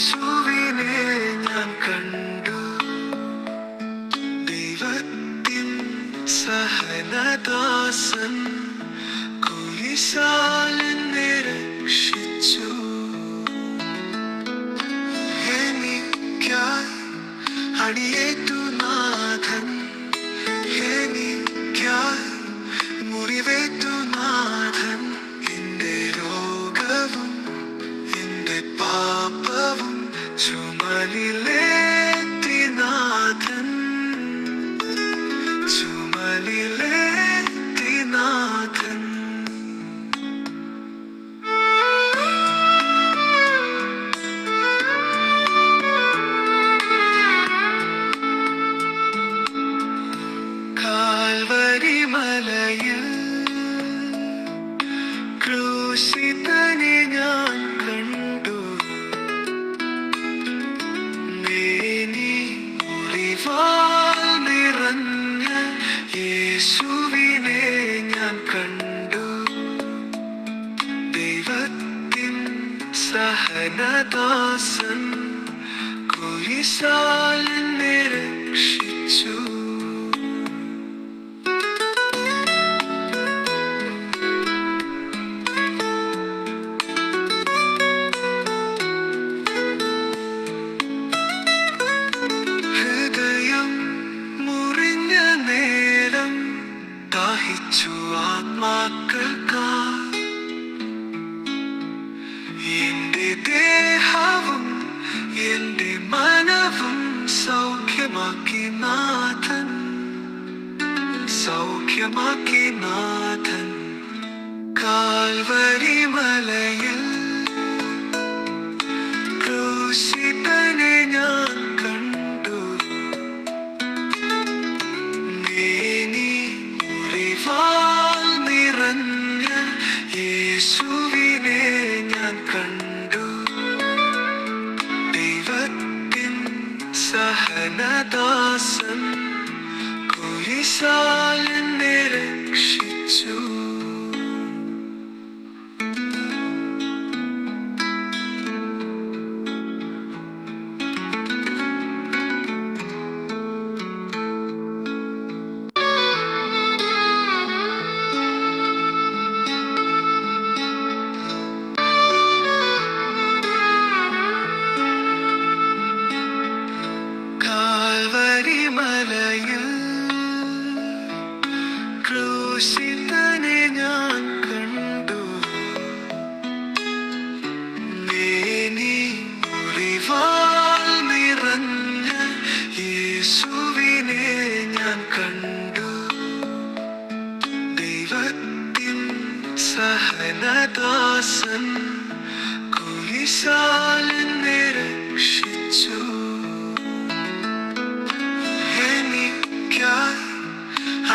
യേശുവിനെ ഞാൻ കണ്ടു. ദൈവത്തിൻ സഹനദാസൻ കുരിശാ ചുമലിലേത്തിനാഥൻ ചുമലിലെ യേശുവിനെ ഞാൻ കണ്ടു. ദൈവത്തിൻ സഹനദാസൻ കുരിശാലിനെ രക്ഷിച്ചു സൗഖ്യമാക്കി നാഥൻ സൗഖ്യമാക്കി നാഥൻ കാൽവരി മലയിൽ ക്രൂശിതനെ ഞാൻ കണ്ടു മേനി മുറിവാൽ നിറഞ്ഞ യേശുവിനെ സഹനദാസൻ കുരിശാൽ എന്നെ മലയിൽ ക്രൂശിതനെ ഞാൻ കണ്ടു. മേനി മുറിവാൽ നിറഞ്ഞ യേശുവിനെ ഞാൻ കണ്ടു. ദൈവത്തിൻ സഹനദാസൻ കുരിശാൽ എന്നെ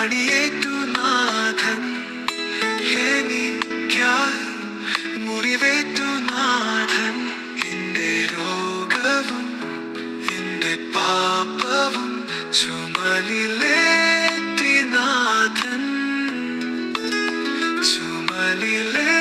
അടിയേറ്റു നാഥൻ എനിക്കായി മുറിവേറ്റു നാഥൻ എന്റെ രോഗവും എന്റെ പാപവും ചുമലിലേറ്റി നാഥൻ ചുമലിലേ